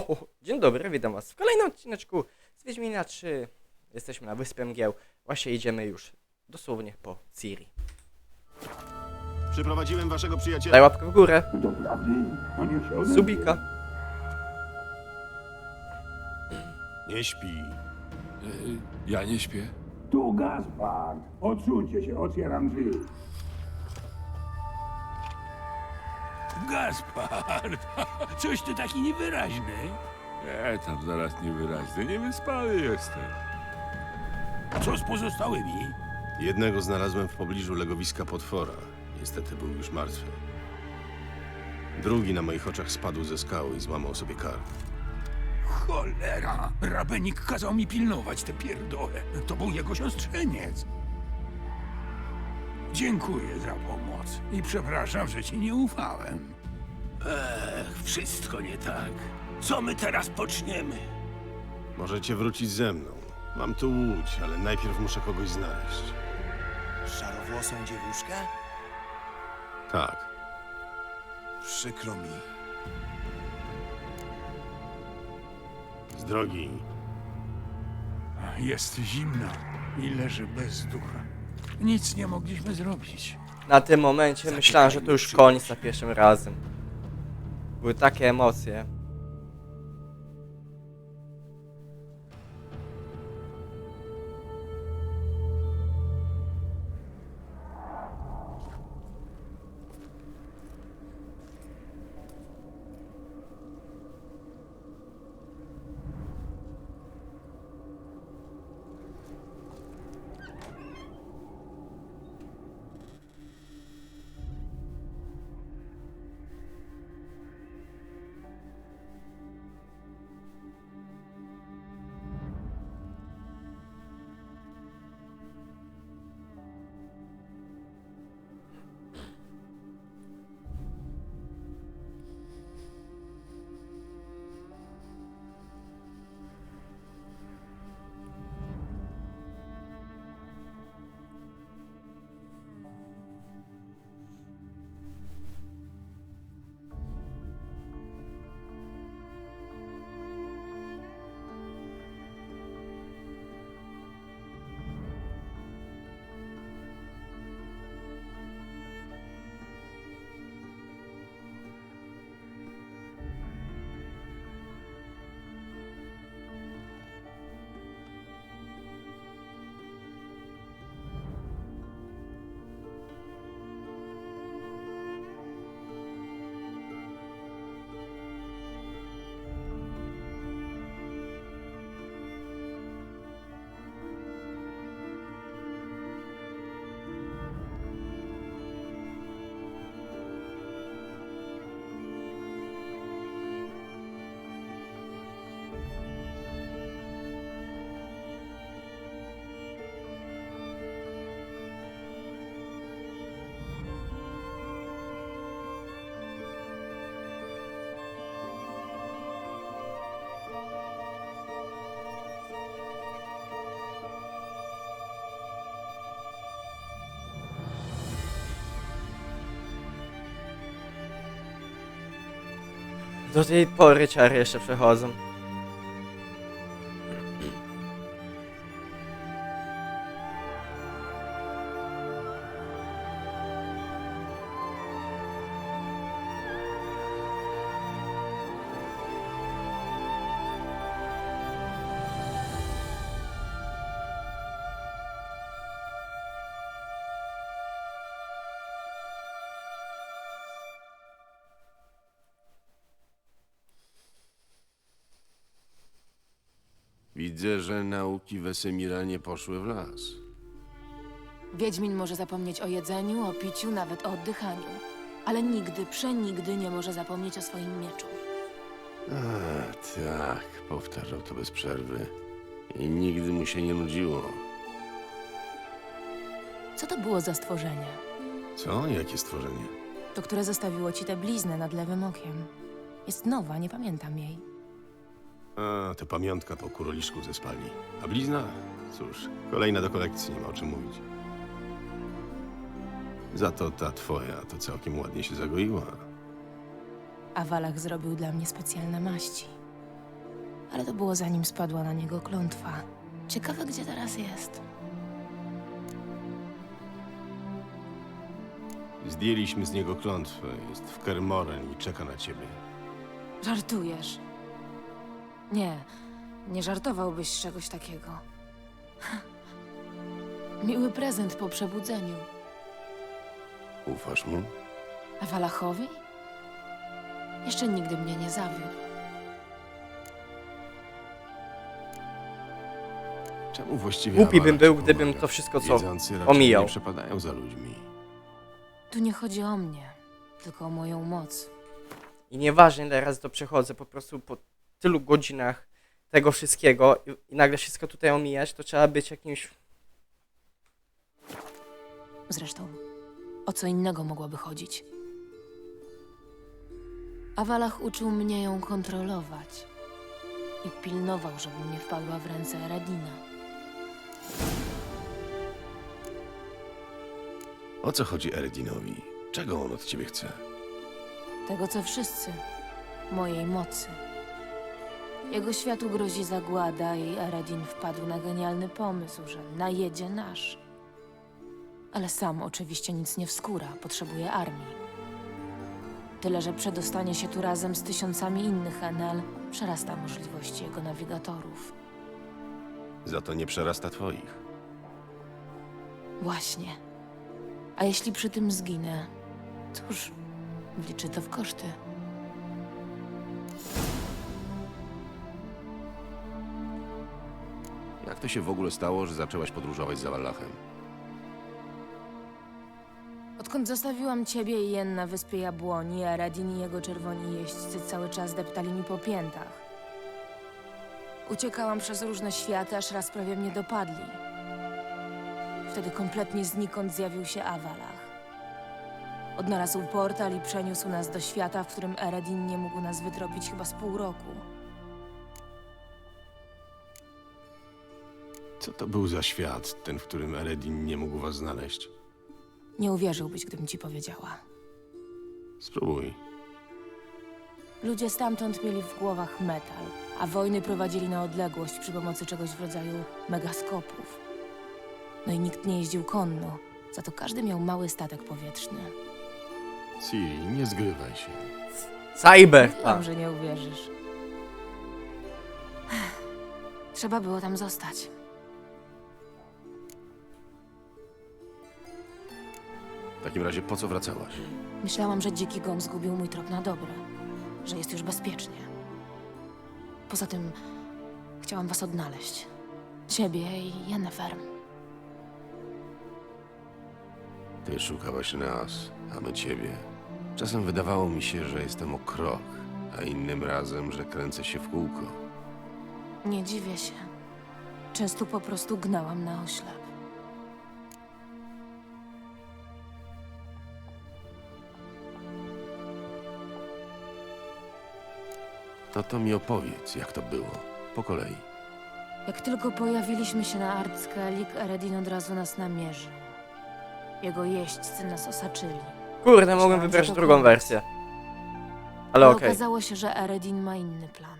Ho. Dzień dobry, witam was w kolejnym odcineczku z Wiedźmina 3. Jesteśmy na Wyspie Mgieł. Właśnie idziemy już dosłownie po Ciri. Przyprowadziłem waszego Daj przyjaciela. łapkę w górę, subika. Nie śpi. Ja nie śpię. Tu Gaspard. Odsuńcie się, otwieram drzwi. Gaspard, coś ty taki niewyraźny. E, tam zaraz niewyraźny, niewyspany jestem. Co z pozostałymi? Jednego znalazłem w pobliżu legowiska potwora. Niestety był już martwy. Drugi na moich oczach spadł ze skały i złamał sobie kark. Cholera, rabenik kazał mi pilnować tę pierdołę. To był jego siostrzeniec. Dziękuję za pomoc i przepraszam, że ci nie ufałem. Ech, wszystko nie tak. Co my teraz poczniemy? Możecie wrócić ze mną. Mam tu łódź, ale najpierw muszę kogoś znaleźć. Szarowłosą dziewuszkę? Tak. Przykro mi. Z drogi. Jest zimno i leży bez ducha. Nic nie mogliśmy zrobić. Na tym momencie myślałem, że to już koniec za pierwszym razem. Były takie emocje. Dosyć pory czar jeszcze przechodzą. Widzę, że nauki Wesemira nie poszły w las. Wiedźmin może zapomnieć o jedzeniu, o piciu, nawet o oddychaniu. Ale nigdy, przenigdy nie może zapomnieć o swoim mieczu. A, tak, powtarzał to bez przerwy. I nigdy mu się nie nudziło. Co to było za stworzenie? Co? Jakie stworzenie? To, które zostawiło ci tę bliznę nad lewym okiem. Jest nowa, nie pamiętam jej. A, to pamiątka po kuroliszku ze spalni. A blizna? Cóż, kolejna do kolekcji, nie ma o czym mówić. Za to ta twoja to całkiem ładnie się zagoiła. A Walach zrobił dla mnie specjalne maści. Ale to było zanim spadła na niego klątwa. Ciekawe, gdzie teraz jest. Zdjęliśmy z niego klątwę. Jest w Kermoren i czeka na ciebie. Żartujesz. Nie, nie żartowałbyś z czegoś takiego. Miły prezent po przebudzeniu. Ufasz mu? A Walachowi? Jeszcze nigdy mnie nie zawiódł. Czemu właściwie Głupi bym był, gdybym pomaga? to wszystko, co Wiedzący raczej omijał. nie przepadają za ludźmi. Tu nie chodzi o mnie, tylko o moją moc. I nieważne ile razy to przechodzę, po prostu po tylu godzinach tego wszystkiego i, i nagle wszystko tutaj omijać, to trzeba być jakimś... Zresztą, o co innego mogłaby chodzić? Awalach uczył mnie ją kontrolować i pilnował, żebym nie wpadła w ręce Eradina. O co chodzi Eredinowi? Czego on od ciebie chce? Tego, co wszyscy. Mojej mocy. Jego światu grozi zagłada i Eredin wpadł na genialny pomysł, że najedzie nasz. Ale sam oczywiście nic nie wskóra, potrzebuje armii. Tyle, że przedostanie się tu razem z tysiącami innych Enel przerasta możliwości jego nawigatorów. Za to nie przerasta twoich. Właśnie. A jeśli przy tym zginę, cóż, wliczy to w koszty. Jak to się w ogóle stało, że zaczęłaś podróżować za Wallachem? Odkąd zostawiłam ciebie i Jen na wyspie Jabłoni, a Radin i jego czerwoni jeźdźcy cały czas deptali mi po piętach. Uciekałam przez różne światy, aż raz prawie mnie dopadli. Wtedy kompletnie znikąd zjawił się Awalach. Odnalazł portal i przeniósł nas do świata, w którym Eredin nie mógł nas wytropić chyba z pół roku. Co to był za świat, ten, w którym Eredin nie mógł was znaleźć? Nie uwierzyłbyś, gdybym ci powiedziała. Spróbuj. Ludzie stamtąd mieli w głowach metal, a wojny prowadzili na odległość przy pomocy czegoś w rodzaju megaskopów. No i nikt nie jeździł konno, za to każdy miał mały statek powietrzny. Ciri, nie zgrywaj się. Cyber! Mówiłam, że nie uwierzysz. Trzeba było tam zostać. W takim razie po co wracałaś? Myślałam, że dziki gon zgubił mój trop na dobre, że jest już bezpiecznie. Poza tym chciałam was odnaleźć. Ciebie i Yennefer. Ty szukałaś nas, a my ciebie. Czasem wydawało mi się, że jestem o krok, a innym razem, że kręcę się w kółko. Nie dziwię się. Często po prostu gnałam na oślep. No to mi opowiedz, jak to było. Po kolei. Jak tylko pojawiliśmy się na Artskelik, Eredin od razu nas namierzył. Jego jeźdźcy nas osaczyli. Kurde, mogłem wybrać to drugą wersję. Ale Ale okej. okazało się, że Eredin ma inny plan.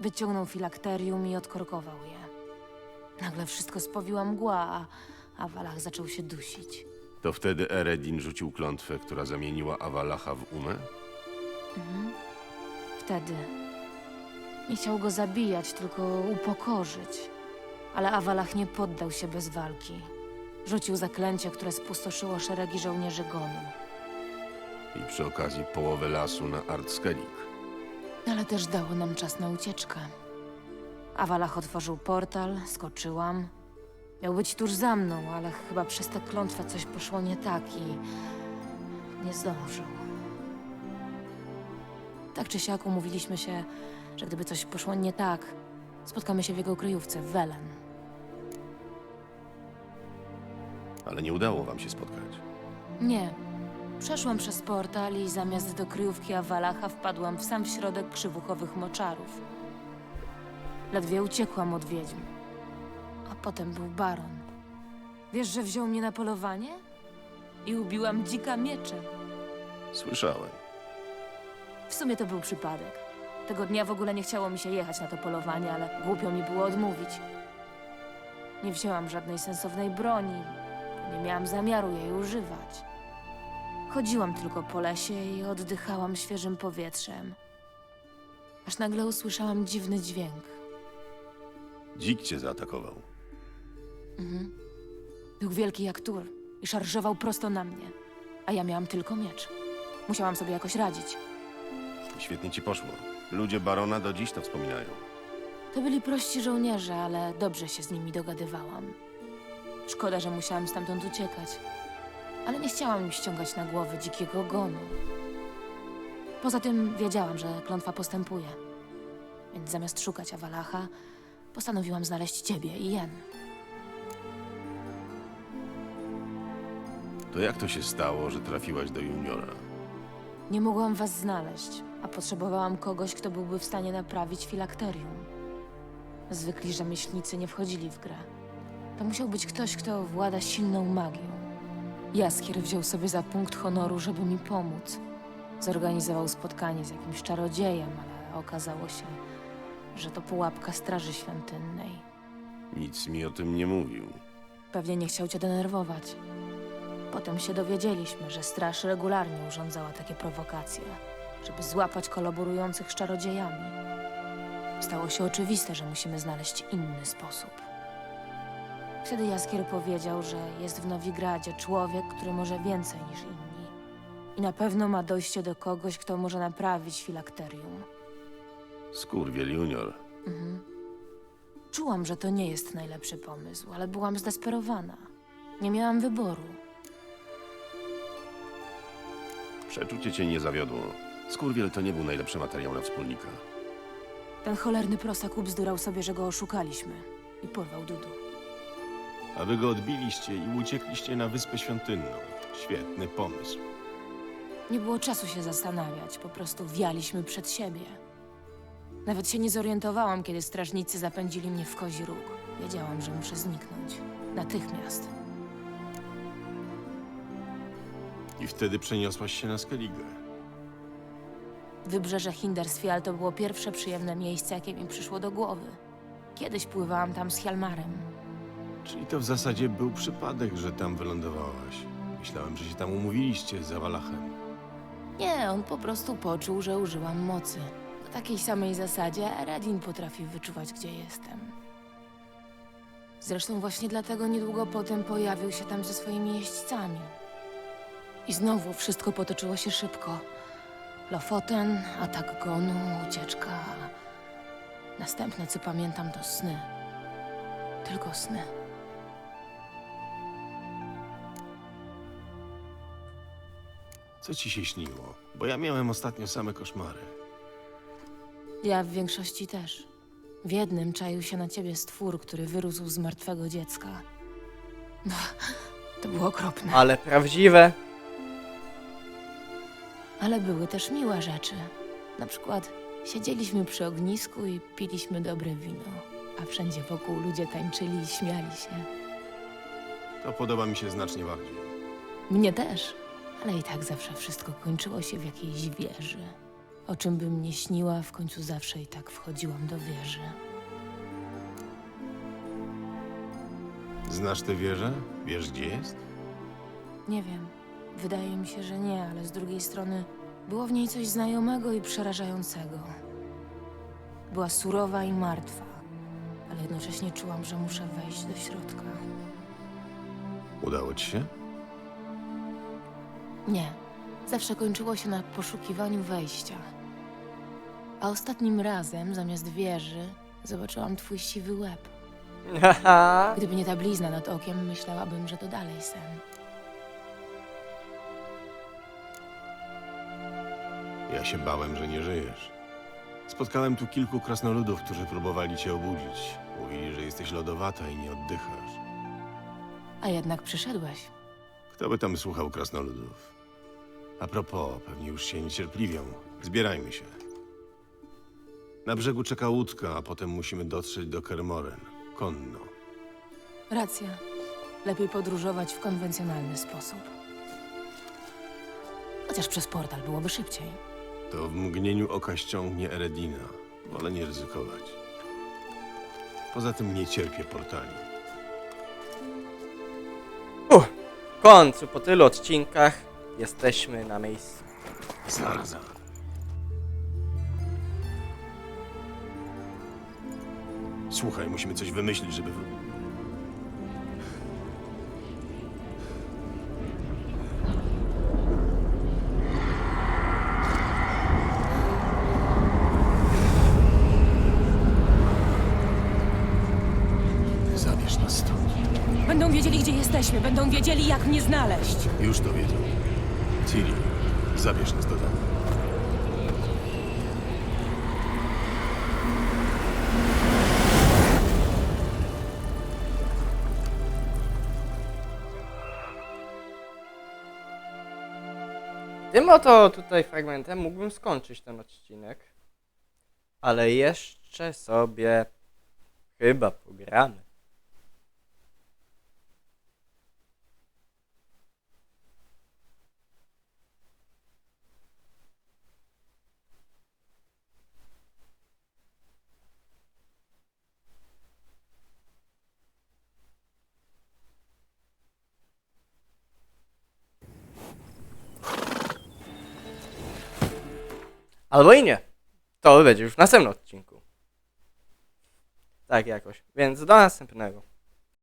Wyciągnął filakterium i odkorkował je. Nagle wszystko spowiła mgła, a, a Walach zaczął się dusić. To wtedy Eredin rzucił klątwę, która zamieniła Awalacha w Umę? Wtedy nie chciał go zabijać, tylko upokorzyć. Ale Awalach nie poddał się bez walki. Rzucił zaklęcie, które spustoszyło szeregi żołnierzy Gonu. I przy okazji połowę lasu na Artskelik. Ale też dało nam czas na ucieczkę. Awalach otworzył portal, skoczyłam. Miał być tuż za mną, ale chyba przez tę klątwę coś poszło nie tak i nie zdążył. Tak czy siak umówiliśmy się, że gdyby coś poszło nie tak, spotkamy się w jego kryjówce w Welen. Ale nie udało wam się spotkać. Nie. Przeszłam przez portal i zamiast do kryjówki Awalacha wpadłam w sam środek krzywuchowych moczarów. Ledwie uciekłam od wiedźm. A potem był baron. Wiesz, że wziął mnie na polowanie? I ubiłam dzika mieczem. Słyszałem. W sumie to był przypadek. Tego dnia w ogóle nie chciało mi się jechać na to polowanie, ale głupio mi było odmówić. Nie wzięłam żadnej sensownej broni, nie miałam zamiaru jej używać. Chodziłam tylko po lesie i oddychałam świeżym powietrzem. Aż nagle usłyszałam dziwny dźwięk. Dzik cię zaatakował. Był wielki jak tur i szarżował prosto na mnie, a ja miałam tylko miecz. Musiałam sobie jakoś radzić. Świetnie ci poszło. Ludzie barona do dziś to wspominają. To byli prości żołnierze, ale dobrze się z nimi dogadywałam. Szkoda, że musiałam stamtąd uciekać, ale nie chciałam im ściągać na głowę dzikiego gonu. Poza tym wiedziałam, że klątwa postępuje, więc zamiast szukać Awalacha, postanowiłam znaleźć ciebie i Jen. To jak to się stało, że trafiłaś do juniora? Nie mogłam was znaleźć, a potrzebowałam kogoś, kto byłby w stanie naprawić filakterium. Zwykli rzemieślnicy nie wchodzili w grę. To musiał być ktoś, kto włada silną magią. Jaskier wziął sobie za punkt honoru, żeby mi pomóc. Zorganizował spotkanie z jakimś czarodziejem, ale okazało się, że to pułapka Straży Świątynnej. Nic mi o tym nie mówił. Pewnie nie chciał cię denerwować. Potem się dowiedzieliśmy, że straż regularnie urządzała takie prowokacje, żeby złapać kolaborujących z czarodziejami. Stało się oczywiste, że musimy znaleźć inny sposób. Wtedy Jaskier powiedział, że jest w Nowigradzie człowiek, który może więcej niż inni. I na pewno ma dojście do kogoś, kto może naprawić filakterium. Skurwiel junior. Czułam, że to nie jest najlepszy pomysł, ale byłam zdesperowana. Nie miałam wyboru. Przeczucie cię nie zawiodło. Skurwiel to nie był najlepszy materiał na wspólnika. Ten cholerny prosak ubzdurał sobie, że go oszukaliśmy i porwał Dudu. A wy go odbiliście i uciekliście na Wyspę Świątynną. Świetny pomysł. Nie było czasu się zastanawiać, po prostu wialiśmy przed siebie. Nawet się nie zorientowałam, kiedy strażnicy zapędzili mnie w kozi róg. Wiedziałam, że muszę zniknąć. Natychmiast. I wtedy przeniosłaś się na Skellige. Wybrzeże Hindersfjall to było pierwsze przyjemne miejsce, jakie mi przyszło do głowy. Kiedyś pływałam tam z Hjalmarem. Czyli to w zasadzie był przypadek, że tam wylądowałaś. Myślałem, że się tam umówiliście z Awalachem. Nie, on po prostu poczuł, że użyłam mocy. Na takiej samej zasadzie Eredin potrafi wyczuwać, gdzie jestem. Zresztą właśnie dlatego niedługo potem pojawił się tam ze swoimi jeźdźcami. I znowu wszystko potoczyło się szybko. Lofoten, atak gonu, ucieczka. Następne, co pamiętam, to sny. Tylko sny. Co ci się śniło? Bo ja miałem ostatnio same koszmary. Ja w większości też. W jednym czaił się na ciebie stwór, który wyrósł z martwego dziecka. No, to było okropne. Ale prawdziwe. Ale były też miłe rzeczy. Na przykład siedzieliśmy przy ognisku i piliśmy dobre wino, a wszędzie wokół ludzie tańczyli i śmiali się. To podoba mi się znacznie bardziej. Mnie też, ale i tak zawsze wszystko kończyło się w jakiejś wieży. O czym bym nie śniła, w końcu zawsze i tak wchodziłam do wieży. Znasz tę wieżę? Wiesz, gdzie jest? Nie wiem. Wydaje mi się, że nie, ale z drugiej strony było w niej coś znajomego i przerażającego. Była surowa i martwa, ale jednocześnie czułam, że muszę wejść do środka. Udało ci się? Nie. Zawsze kończyło się na poszukiwaniu wejścia. A ostatnim razem, zamiast wieży, zobaczyłam twój siwy łeb. Gdyby nie ta blizna nad okiem, myślałabym, że to dalej sen. Ja się bałem, że nie żyjesz. Spotkałem tu kilku krasnoludów, którzy próbowali cię obudzić. Mówili, że jesteś lodowata i nie oddychasz. A jednak przyszedłeś. Kto by tam słuchał krasnoludów? A propos, pewnie już się niecierpliwią. Zbierajmy się. Na brzegu czeka łódka, a potem musimy dotrzeć do Kermoren. Konno. Racja. Lepiej podróżować w konwencjonalny sposób. Chociaż przez portal byłoby szybciej. To w mgnieniu oka ściągnie Eredina. Wolę nie ryzykować. Poza tym nie cierpię portali. W końcu, po tylu odcinkach, jesteśmy na miejscu. Zaraza. Słuchaj, musimy coś wymyślić, żeby... w- Będą wiedzieli, gdzie jesteśmy, będą wiedzieli, jak mnie znaleźć. Już to wiedzą. Ciri, zabierz nas do domu. Tym oto tutaj fragmentem mógłbym skończyć ten odcinek. Ale jeszcze sobie chyba pogramy. Albo i nie. To będzie już w następnym odcinku. Tak jakoś. Więc do następnego.